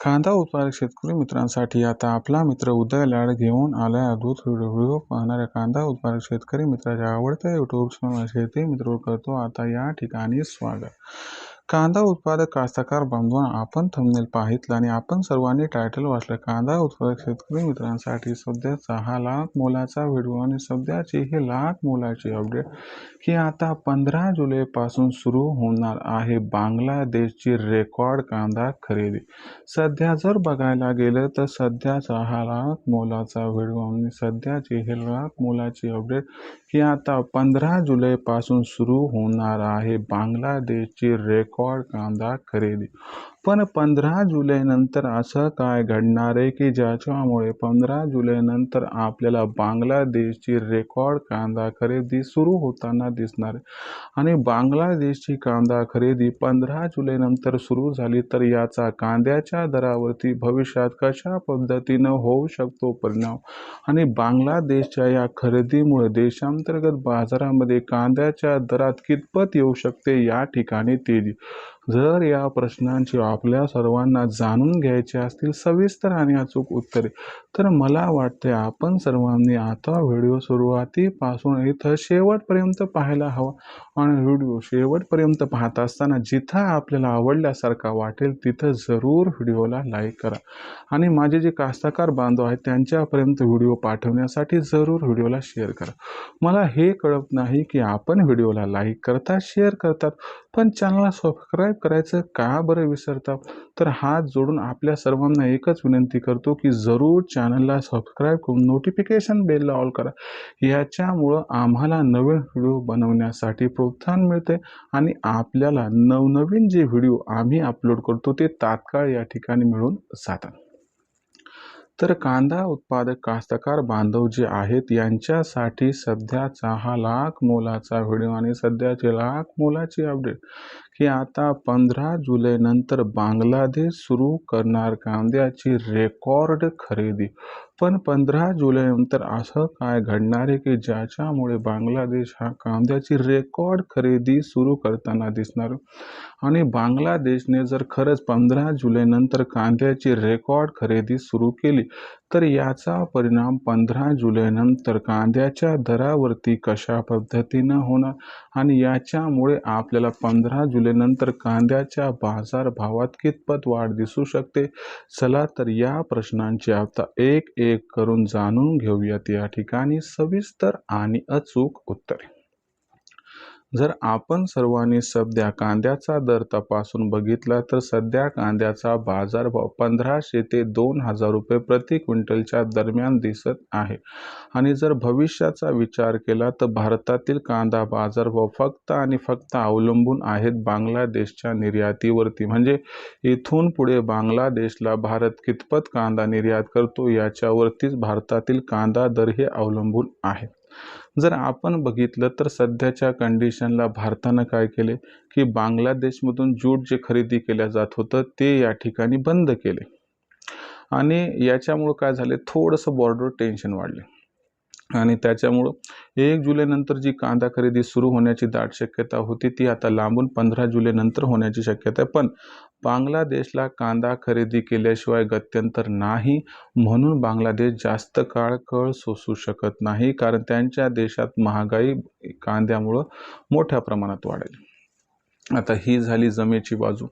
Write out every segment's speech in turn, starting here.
कांदा उत्पादक शेतकरी मित्रांसाठी आता आपला मित्र उदय लाड घेऊन आलाय अद्भुत व्हिडिओ पाहणाऱ्या कांदा उत्पादक शेतकरी मित्राच्या आवडत्या युट्यूब शेती मित्र करतो. आता या ठिकाणी स्वागत. कांदा उत्पादक कास्तकार बांधवांना आपण थंबनेल पाहितलं आणि आपण सर्वांनी टायटल वाचलं. कांदा उत्पादक शेतकरी मित्रांसाठी सध्या सहा लाख मोलाचा व्हिडिओ आणि सध्याची ही लाख मोलाची अपडेट की आता पंधरा जुलैपासून सुरू होणार आहे. बांगलादेशची रेकॉर्ड कांदा खरेदी. सध्या जर बघायला गेलं तर सध्या सहा लाख मोलाचा व्हिडिओ आणि सध्याची ही लाख मोलाची अपडेट की आता पंधरा जुलैपासून सुरू होणार आहे. बांगलादेशची रेकॉर्ड कांदा खरेदी. पण पंधरा जुलैनंतर असं काय घडणार आहे की ज्याच्यामुळे पंधरा जुलैनंतर आपल्याला बांगलादेशची रेकॉर्ड कांदा खरेदी सुरू होताना दिसणार आहे? आणि बांगलादेशची कांदा खरेदी पंधरा जुलैनंतर सुरू झाली तर याचा कांद्याच्या दरावरती भविष्यात कशा पद्धतीनं होऊ शकतो परिणाम? आणि बांगलादेशच्या या खरेदीमुळे देशांतर्गत बाजारामध्ये कांद्याच्या दरात कितपत येऊ शकते या ठिकाणी तेजी? जर या प्रश्नांची आपल्या सर्वांना जाणून घ्यायचे असतील सविस्तर आणि अचूक उत्तरे तर मला वाटते आपण सर्वांनी आता व्हिडिओ सुरुवातीपासून इथं शेवटपर्यंत पाहायला हवा. आणि व्हिडिओ शेवटपर्यंत पाहत असताना जिथं आपल्याला आवडल्यासारखा वाटेल तिथं जरूर व्हिडिओला लाईक करा. आणि माझे जे कास्तकार बांधव आहेत त्यांच्यापर्यंत व्हिडिओ पाठवण्यासाठी जरूर व्हिडिओला शेअर करा. मला हे कळत नाही की आपण व्हिडिओला लाईक करता शेअर करतात पण चॅनलला सबस्क्राईब करायचं का बरं विसरता? तर हात जोडून आपल्या सर्वांना एकच विनंती करतो की जरूर चॅनलला सबस्क्राईब करून नोटिफिकेशन बेलला ऑल करा. याच्यामुळं आम्हाला नवीन व्हिडिओ बनवण्यासाठी प्रोत्साहन मिळते आणि आपल्याला नवनवीन जे व्हिडिओ आम्ही अपलोड करतो ते तात्काळ या ठिकाणी मिळून जातात. तर कांदा उत्पादक कास्तकार बांधव जे आहेत यांच्यासाठी सध्याचा हा लाख मोलाचा व्हिडिओ आणि सध्याचे लाख मोलाची अपडेट की आता पंधरा जुलैनंतर बांगलादेश सुरू करणार कांद्याची रेकॉर्ड खरेदी. पण पंधरा जुलैनंतर असं काय घडणार आहे की ज्याच्यामुळे बांगलादेश हा कांद्याची रेकॉर्ड खरेदी सुरू करताना दिसणार? आणि बांगलादेशने जर खरंच पंधरा जुलैनंतर कांद्याची रेकॉर्ड खरेदी सुरू केली तर याचा परिणाम पंधरा जुलैनंतर कांद्याच्या दरावरती कशा पद्धतीनं होणार? आणि याच्यामुळे आपल्याला पंधरा जुलैनंतर कांद्याच्या बाजारभावात कितपत वाढ दिसू शकते? चला तर या प्रश्नांची आता एक एक करून जाणून घेऊयात. या ठिकाणी सविस्तर आणि अचूक उत्तरे. जर आपण सर्वांनी सध्या कांद्याचा दर तपासून बघितला तर सध्या कांद्याचा बाजारभाव पंधराशे ते दोन हजार रुपये प्रति क्विंटलच्या दरम्यान दिसत आहे. आणि जर भविष्याचा विचार केला तर भारतातील कांदा बाजारभाव फक्त आणि फक्त अवलंबून आहेत बांगलादेशच्या निर्यातीवरती. म्हणजे इथून पुढे बांगलादेशला भारत कितपत कांदा निर्यात करतो याच्यावरतीच भारतातील कांदा दर हे अवलंबून आहे. जर आपण बघितलं तर सध्याच्या कंडिशनला भारतानं काय केले? की बांगलादेशमधून ज्यूट जे खरेदी केल्या जात होतं ते या ठिकाणी बंद केले. आणि याच्यामुळं काय झाले? थोडंसं बॉर्डर टेन्शन वाढले. आणि त्याच्यामुळं एक जुलैनंतर जी कांदा खरेदी सुरू होण्याची दाट शक्यता होती ती आता लांबून पंधरा जुलैनंतर होण्याची शक्यता आहे. पण बांगलादेशला कांदा खरेदी केल्याशिवाय गत्यंतर नाही म्हणून बांगलादेश जास्त काळ कळ सोसू शकत नाही कारण त्यांच्या देशात महागाई कांद्यामुळं मोठ्या प्रमाणात वाढेल. आता ही झाली जमेची बाजू.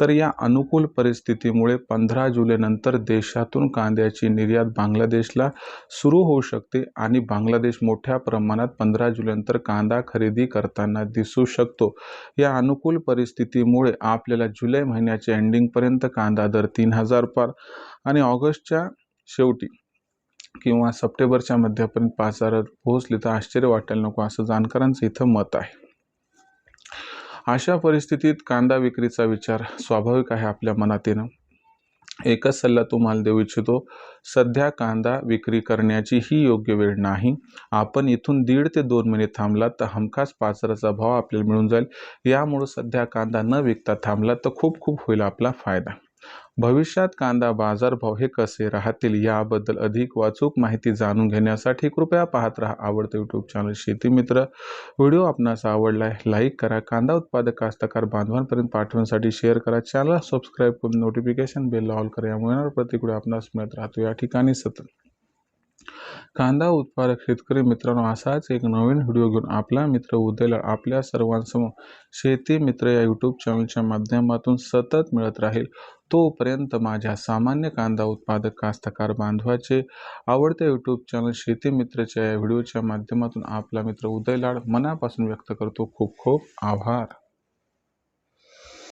तर या अनुकूल परिस्थितीमुळे पंधरा जुलैनंतर देशातून कांद्याची निर्यात बांगलादेशला सुरू होऊ शकते आणि बांगलादेश मोठ्या प्रमाणात पंधरा जुलैनंतर कांदा खरेदी करताना दिसू शकतो. या अनुकूल परिस्थितीमुळे आपल्याला जुलै महिन्याच्या एंडिंगपर्यंत कांदा दर तीन हजार पार आणि ऑगस्टच्या शेवटी किंवा सप्टेंबरच्या मध्यापर्यंत पाच हजार पोहोचले तर आश्चर्य वाटायला नको असं जाणकारांचं इथं मत आहे. अशा परिस्थितीत कांदा विक्रीचा विचार स्वाभाविक आहे आपल्या मनात येणं एकच सल्ला तुम्हाला देऊ इच्छितो सध्या कांदा विक्री करण्याची ही योग्य वेळ नाही. आपण इथून दीड ते दोन महिने थांबलात तर हमखास पाचराचा भाव आपल्याला मिळून जाईल. यामुळं सध्या कांदा न विकता थांबला तर खूप खूप होईल आपला फायदा. भविष्यात कांदा बाजारभाव हे कसे राहतील याबद्दल अधिक वाचूक माहिती जाणून घेण्यासाठी कृपया पाहत राहा आवडतं यूट्यूब चॅनल शेती मित्र. व्हिडिओ आपणास आवडलाय लाईक करा. कांदा उत्पादक कास्तकार बांधवांपर्यंत पाठवण्यासाठी शेअर करा. चॅनल सबस्क्राईब करून नोटिफिकेशन बेल ऑल करा. यामुळे येणारा प्रत्येक आपणास मिळत राहतो. या ठिकाणी सतत कांदा उत्पादक शेतकरी मित्रांनो असाच एक नवीन व्हिडिओ घेऊन आपला मित्र उदयला आपल्या सर्वांसमोर शेती मित्र या यूट्यूब चॅनलच्या माध्यमातून सतत मिळत राहील. तोपर्यंत माझ्या सामान्य कांदा उत्पादक कास्तकार बांधवाचे आवडते यूट्यूब चॅनल शेती मित्रच्या या व्हिडिओच्या माध्यमातून आपला मित्र उदय लाड मनापासून व्यक्त करतो खूप खूप आभार.